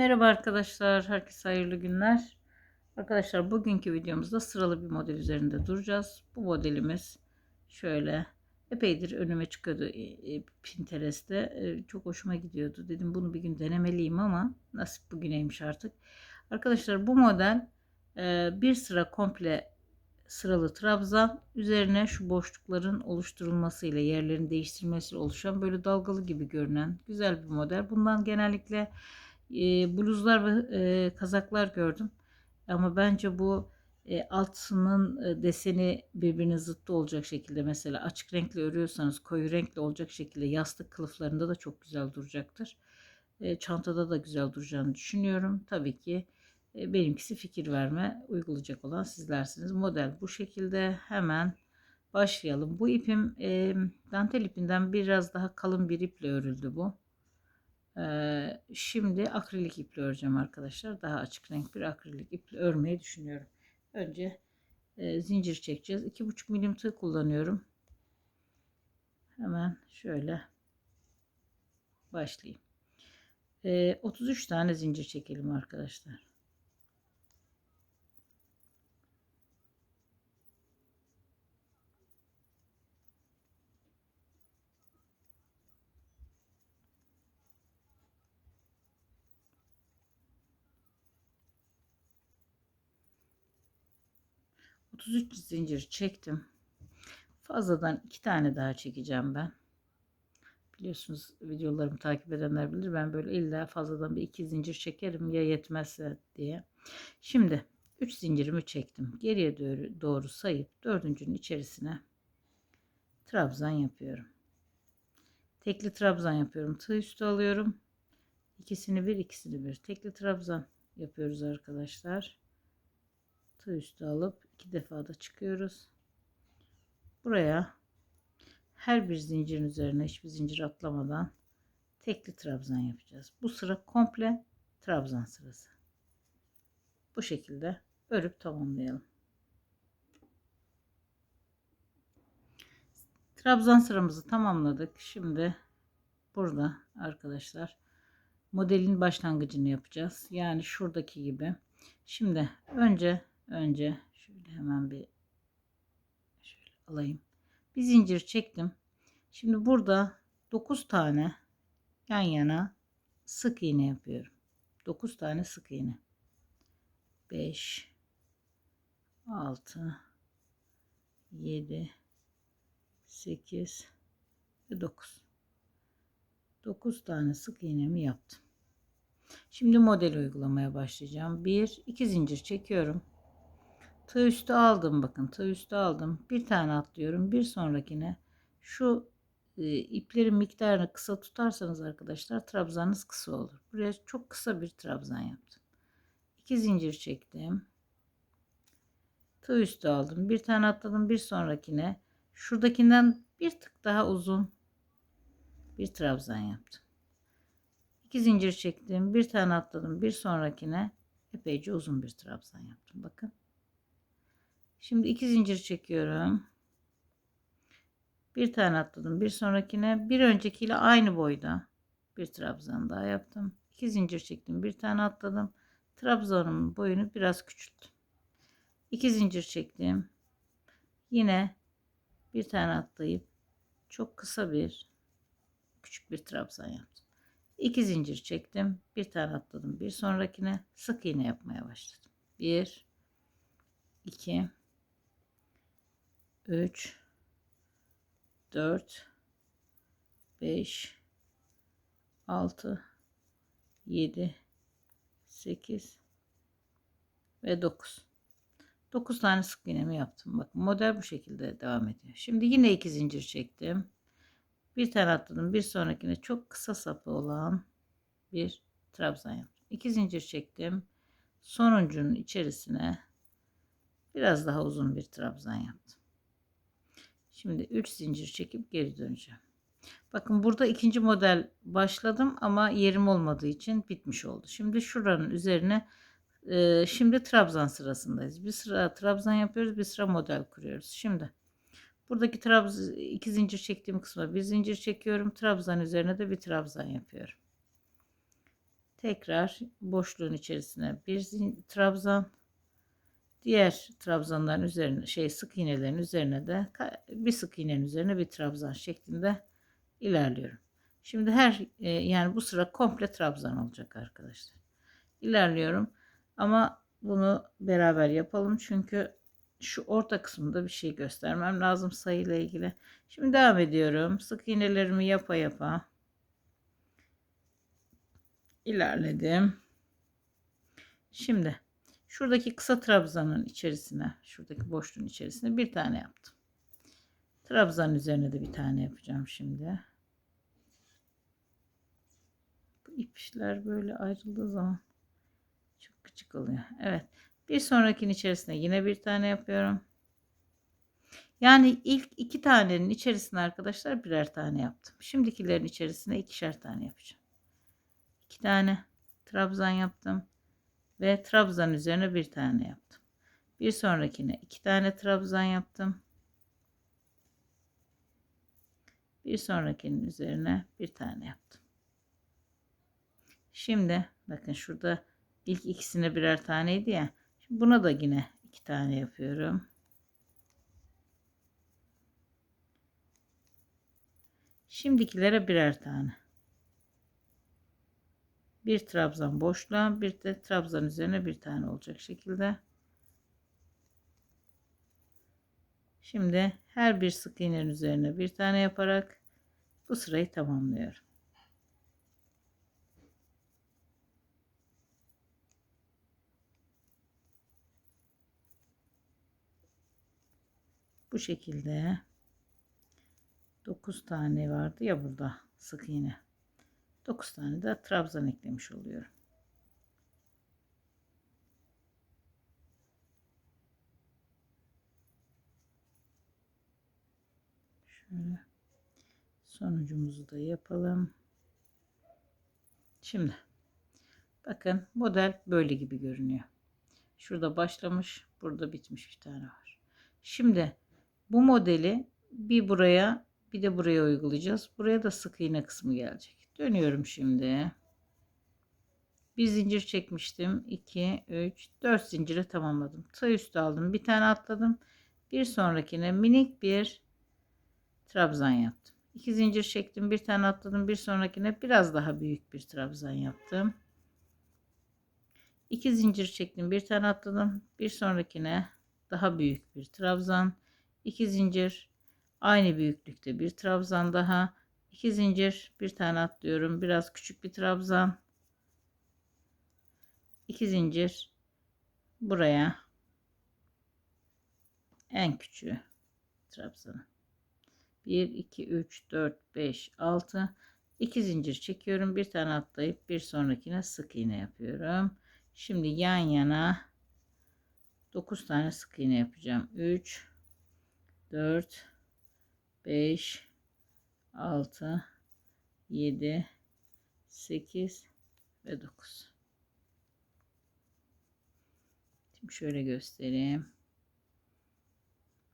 Merhaba arkadaşlar, herkese hayırlı günler. Arkadaşlar bugünkü videomuzda sıralı bir model üzerinde duracağız. Bu modelimiz şöyle epeydir önüme çıkıyordu e, e, Pinterest'te. E, Çok hoşuma gidiyordu. Dedim bunu bir gün denemeliyim ama nasip bugüneymiş artık. Arkadaşlar bu model bir sıra komple sıralı trabzan üzerine şu boşlukların oluşturulmasıyla yerlerin değiştirilmesiyle oluşan böyle dalgalı gibi görünen güzel bir model. Bundan genellikle e, bluzlar ve e, kazaklar gördüm. Ama bence bu e, altının deseni birbirine zıttı olacak şekilde mesela açık renkli örüyorsanız koyu renkli olacak şekilde yastık kılıflarında da çok güzel duracaktır. E, çantada da güzel duracağını düşünüyorum. Tabii ki e, benimkisi fikir verme uygulayacak olan sizlersiniz. Model bu şekilde hemen başlayalım. Bu ipim e, dantel ipinden biraz daha kalın bir iple örüldü bu. Ee, şimdi akrilik iple öreceğim arkadaşlar. Daha açık renk bir akrilik iple örmeyi düşünüyorum. Önce e, zincir çekeceğiz. 2,5 milim tığ kullanıyorum. Hemen şöyle başlayayım. E, 33 tane zincir çekelim arkadaşlar. 33 zincir çektim. Fazladan iki tane daha çekeceğim ben. Biliyorsunuz videolarımı takip edenler bilir. Ben böyle illa fazladan bir iki zincir çekerim ya yetmezse diye. Şimdi 3 zincirimi çektim. Geriye doğru, doğru sayıp dördüncünün içerisine trabzan yapıyorum. Tekli trabzan yapıyorum. Tığ üstü alıyorum. İkisini bir, ikisini bir. Tekli trabzan yapıyoruz arkadaşlar. Tığ üstü alıp iki defa da çıkıyoruz. Buraya her bir zincirin üzerine hiçbir zincir atlamadan tekli trabzan yapacağız. Bu sıra komple trabzan sırası. Bu şekilde örüp tamamlayalım. Trabzan sıramızı tamamladık. Şimdi burada arkadaşlar modelin başlangıcını yapacağız. Yani şuradaki gibi. Şimdi önce önce Şöyle hemen bir şöyle alayım. Bir zincir çektim. Şimdi burada 9 tane yan yana sık iğne yapıyorum. 9 tane sık iğne. 5 6 7 8 ve 9. 9 tane sık iğnemi yaptım. Şimdi model uygulamaya başlayacağım. 1 2 zincir çekiyorum. Tığ üstü aldım bakın tığ üstü aldım. Bir tane atlıyorum. Bir sonrakine şu e, iplerin miktarını kısa tutarsanız arkadaşlar trabzanınız kısa olur. Buraya çok kısa bir trabzan yaptım. İki zincir çektim. Tığ üstü aldım. Bir tane atladım. Bir sonrakine şuradakinden bir tık daha uzun bir trabzan yaptım. İki zincir çektim. Bir tane atladım. Bir sonrakine epeyce uzun bir trabzan yaptım. Bakın. Şimdi iki zincir çekiyorum. Bir tane atladım. Bir sonrakine bir öncekiyle aynı boyda bir trabzan daha yaptım. İki zincir çektim. Bir tane atladım. Trabzanımın boyunu biraz küçülttüm. İki zincir çektim. Yine bir tane atlayıp çok kısa bir küçük bir trabzan yaptım. İki zincir çektim. Bir tane atladım. Bir sonrakine sık iğne yapmaya başladım. Bir, iki, 3 4 5 6 7 8 ve 9 9 tane sık iğnemi yaptım. Bakın model bu şekilde devam ediyor. Şimdi yine iki zincir çektim. Bir tane atladım. Bir sonrakine çok kısa sapı olan bir trabzan yaptım. İki zincir çektim. Sonuncunun içerisine biraz daha uzun bir trabzan yaptım Şimdi 3 zincir çekip geri döneceğim. Bakın burada ikinci model başladım ama yerim olmadığı için bitmiş oldu. Şimdi şuranın üzerine e, şimdi trabzan sırasındayız. Bir sıra trabzan yapıyoruz, bir sıra model kuruyoruz. Şimdi buradaki trabzan iki zincir çektiğim kısma bir zincir çekiyorum. Trabzan üzerine de bir trabzan yapıyorum. tekrar boşluğun içerisine bir trabzan diğer trabzanların üzerine şey sık iğnelerin üzerine de bir sık iğnenin üzerine bir trabzan şeklinde ilerliyorum. Şimdi her e, yani bu sıra komple trabzan olacak arkadaşlar. İlerliyorum ama bunu beraber yapalım çünkü şu orta kısmında bir şey göstermem lazım sayıyla ilgili. Şimdi devam ediyorum. Sık iğnelerimi yapa yapa ilerledim. Şimdi şuradaki kısa trabzanın içerisine, şuradaki boşluğun içerisine bir tane yaptım. Trabzanın üzerine de bir tane yapacağım şimdi. Bu ipler böyle ayrıldığı zaman çok küçük oluyor. Evet. Bir sonrakinin içerisine yine bir tane yapıyorum. Yani ilk iki tanenin içerisine arkadaşlar birer tane yaptım. Şimdikilerin içerisine ikişer tane yapacağım. İki tane trabzan yaptım ve trabzan üzerine bir tane yaptım. Bir sonrakine iki tane trabzan yaptım. Bir sonrakinin üzerine bir tane yaptım. Şimdi bakın şurada ilk ikisine birer taneydi ya. Şimdi buna da yine iki tane yapıyorum. Şimdikilere birer tane. Bir trabzan boşluğa bir de trabzan üzerine bir tane olacak şekilde. Şimdi her bir sık iğnenin üzerine bir tane yaparak bu sırayı tamamlıyorum. Bu şekilde 9 tane vardı ya burada sık iğne. 9 tane de trabzan eklemiş oluyorum. Şöyle sonucumuzu da yapalım. Şimdi bakın model böyle gibi görünüyor. Şurada başlamış, burada bitmiş bir tane var. Şimdi bu modeli bir buraya bir de buraya uygulayacağız. Buraya da sık iğne kısmı gelecek. Dönüyorum şimdi. Bir zincir çekmiştim. 2, 3, 4 zincire tamamladım. Tığ üstü aldım. Bir tane atladım. Bir sonrakine minik bir trabzan yaptım. 2 zincir çektim. Bir tane atladım. Bir sonrakine biraz daha büyük bir trabzan yaptım. 2 zincir çektim. Bir tane atladım. Bir sonrakine daha büyük bir trabzan. 2 zincir aynı büyüklükte bir trabzan daha. 2 zincir bir tane atlıyorum. Biraz küçük bir trabzan. 2 zincir buraya en küçüğü trabzanı. 1 2 3 4 5 6 2 zincir çekiyorum. Bir tane atlayıp bir sonrakine sık iğne yapıyorum. Şimdi yan yana 9 tane sık iğne yapacağım. 3 4 5 6 7 8 ve 9 Şimdi şöyle göstereyim.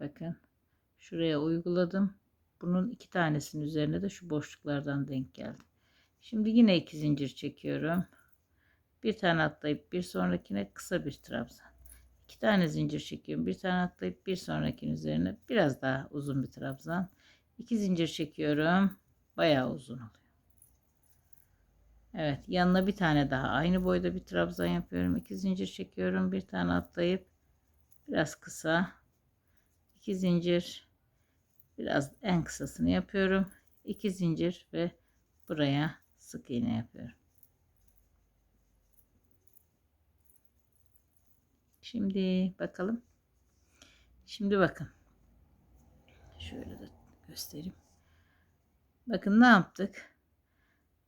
Bakın şuraya uyguladım. Bunun iki tanesinin üzerine de şu boşluklardan denk geldi. Şimdi yine iki zincir çekiyorum. Bir tane atlayıp bir sonrakine kısa bir trabzan. İki tane zincir çekiyorum. Bir tane atlayıp bir sonrakinin üzerine biraz daha uzun bir trabzan. İki zincir çekiyorum. Bayağı uzun oluyor. Evet yanına bir tane daha aynı boyda bir trabzan yapıyorum. İki zincir çekiyorum. Bir tane atlayıp biraz kısa. iki zincir biraz en kısasını yapıyorum. İki zincir ve buraya sık iğne yapıyorum. Şimdi bakalım. Şimdi bakın. Şöyle de göstereyim. Bakın ne yaptık?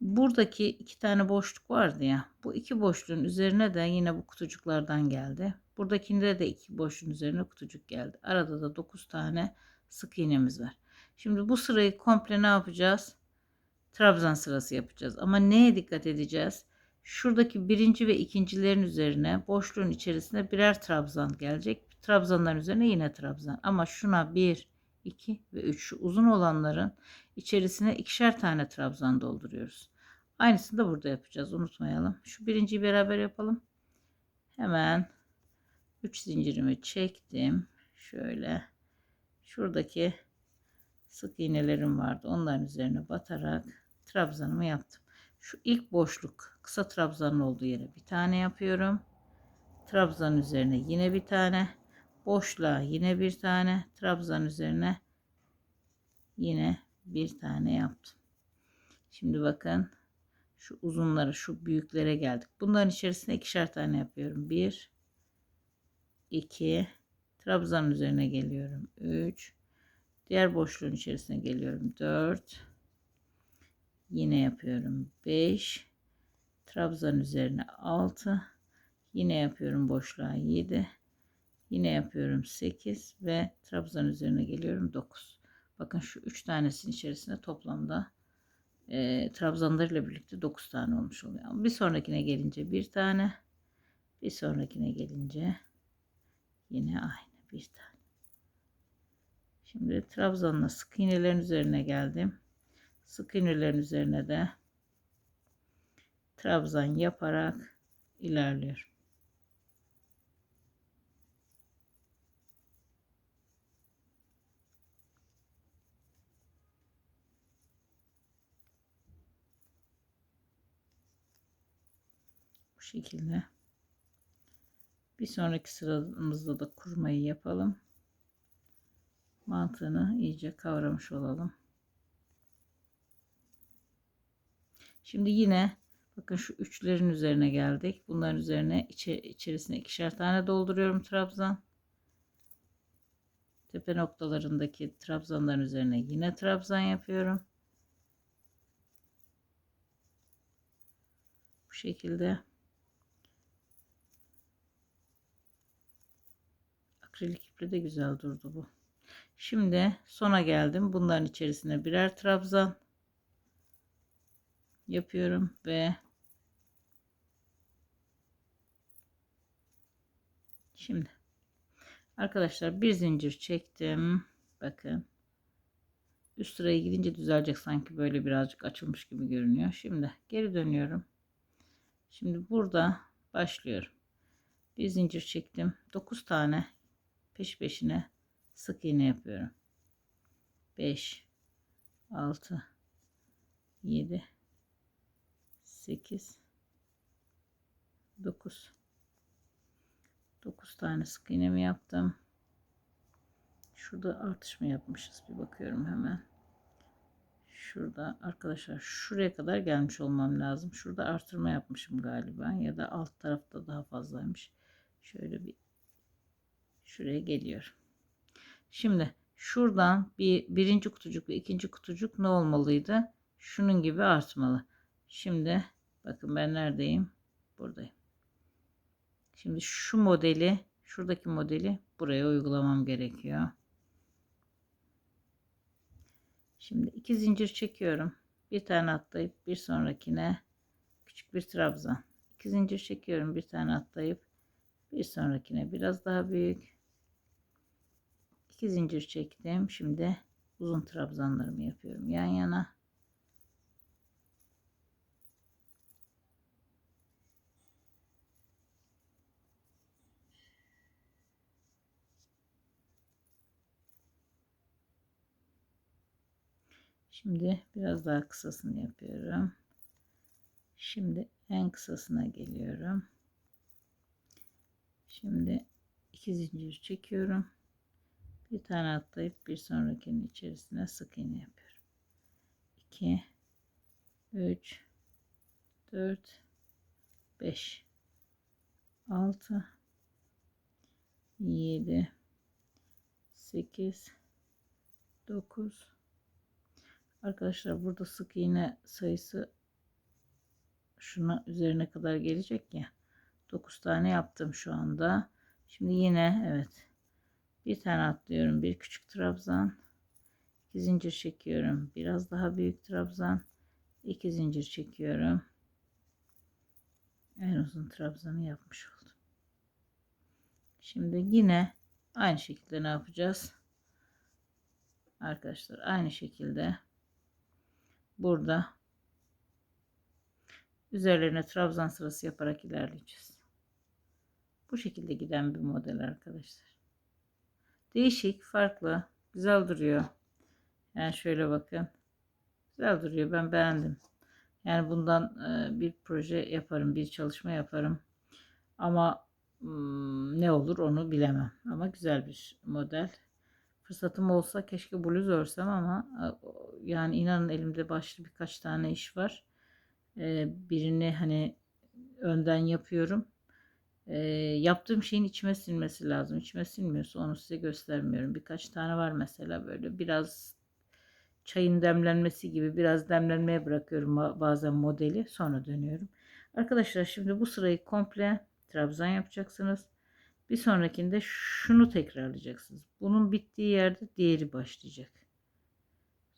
Buradaki iki tane boşluk vardı ya. Bu iki boşluğun üzerine de yine bu kutucuklardan geldi. Buradakinde de iki boşluğun üzerine kutucuk geldi. Arada da 9 tane sık iğnemiz var. Şimdi bu sırayı komple ne yapacağız? Trabzan sırası yapacağız. Ama neye dikkat edeceğiz? Şuradaki birinci ve ikincilerin üzerine boşluğun içerisine birer trabzan gelecek. Trabzanların üzerine yine trabzan. Ama şuna bir, 2 ve 3 şu uzun olanların içerisine ikişer tane trabzan dolduruyoruz. Aynısını da burada yapacağız. Unutmayalım. Şu birinciyi beraber yapalım. Hemen 3 zincirimi çektim. Şöyle şuradaki sık iğnelerim vardı. Onların üzerine batarak trabzanımı yaptım. Şu ilk boşluk kısa trabzanın olduğu yere bir tane yapıyorum. Trabzan üzerine yine bir tane. Boşluğa yine bir tane. Trabzan üzerine yine bir tane yaptım. Şimdi bakın şu uzunları şu büyüklere geldik. Bunların içerisine ikişer tane yapıyorum. 1 2 trabzan üzerine geliyorum. 3 diğer boşluğun içerisine geliyorum. 4 yine yapıyorum. 5 trabzan üzerine 6 yine yapıyorum boşluğa 7 yine yapıyorum 8 ve trabzan üzerine geliyorum 9 bakın şu 3 tanesinin içerisinde toplamda e, trabzanlarıyla birlikte 9 tane olmuş oluyor. Bir sonrakine gelince bir tane, bir sonrakine gelince yine aynı bir tane. Şimdi trabzanla sık iğnelerin üzerine geldim. Sık iğnelerin üzerine de trabzan yaparak ilerliyorum. Şekilde. Bir sonraki sıramızda da kurmayı yapalım. Mantığını iyice kavramış olalım. Şimdi yine bakın şu üçlerin üzerine geldik. Bunların üzerine içi, içerisine ikişer tane dolduruyorum trabzan. Tepe noktalarındaki trabzanların üzerine yine trabzan yapıyorum. Bu şekilde. Akrilik iple de güzel durdu bu. Şimdi sona geldim. Bunların içerisine birer trabzan yapıyorum ve şimdi arkadaşlar bir zincir çektim. Bakın üst sıraya gidince düzelecek sanki böyle birazcık açılmış gibi görünüyor. Şimdi geri dönüyorum. Şimdi burada başlıyorum. Bir zincir çektim. 9 tane peş peşine sık iğne yapıyorum. 5 6 7 8 9 9 tane sık iğne mi yaptım? Şurada artış mı yapmışız? Bir bakıyorum hemen. Şurada arkadaşlar şuraya kadar gelmiş olmam lazım. Şurada artırma yapmışım galiba ya da alt tarafta daha fazlaymış. Şöyle bir şuraya geliyor. Şimdi şuradan bir birinci kutucuk ve ikinci kutucuk ne olmalıydı? Şunun gibi artmalı. Şimdi bakın ben neredeyim? Buradayım. Şimdi şu modeli, şuradaki modeli buraya uygulamam gerekiyor. Şimdi iki zincir çekiyorum. Bir tane atlayıp bir sonrakine küçük bir trabzan. İki zincir çekiyorum. Bir tane atlayıp bir sonrakine biraz daha büyük. 2 zincir çektim. Şimdi uzun trabzanlarımı yapıyorum yan yana. Şimdi biraz daha kısasını yapıyorum. Şimdi en kısasına geliyorum. Şimdi iki zincir çekiyorum bir tane atlayıp bir sonrakinin içerisine sık iğne yapıyorum. 2 3 4 5 6 7 8 9 Arkadaşlar burada sık iğne sayısı şuna üzerine kadar gelecek ya. 9 tane yaptım şu anda. Şimdi yine evet bir tane atlıyorum bir küçük trabzan. İki zincir çekiyorum biraz daha büyük trabzan. İki zincir çekiyorum. En uzun trabzanı yapmış oldum. Şimdi yine aynı şekilde ne yapacağız? Arkadaşlar aynı şekilde burada Üzerlerine trabzan sırası yaparak ilerleyeceğiz. Bu şekilde giden bir model arkadaşlar. Değişik, farklı, güzel duruyor. Yani şöyle bakın. Güzel duruyor. Ben beğendim. Yani bundan e, bir proje yaparım, bir çalışma yaparım. Ama hmm, ne olur onu bilemem. Ama güzel bir model. Fırsatım olsa keşke bluz örsem ama e, yani inanın elimde başlı birkaç tane iş var. E, birini hani önden yapıyorum. E, yaptığım şeyin içime sinmesi lazım. İçime sinmiyorsa onu size göstermiyorum. Birkaç tane var mesela böyle biraz çayın demlenmesi gibi biraz demlenmeye bırakıyorum ba- bazen modeli sonra dönüyorum. Arkadaşlar şimdi bu sırayı komple trabzan yapacaksınız. Bir sonrakinde şunu tekrarlayacaksınız. Bunun bittiği yerde diğeri başlayacak.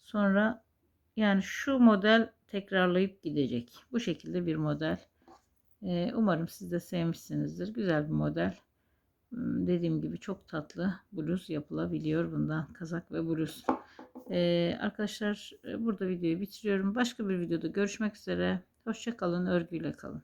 Sonra yani şu model tekrarlayıp gidecek. Bu şekilde bir model. Umarım siz de sevmişsinizdir. Güzel bir model. Hmm, Dediğim gibi çok tatlı bluz yapılabiliyor bundan. Kazak ve bluz. Arkadaşlar burada videoyu bitiriyorum. Başka bir videoda görüşmek üzere. Hoşçakalın. Örgüyle kalın.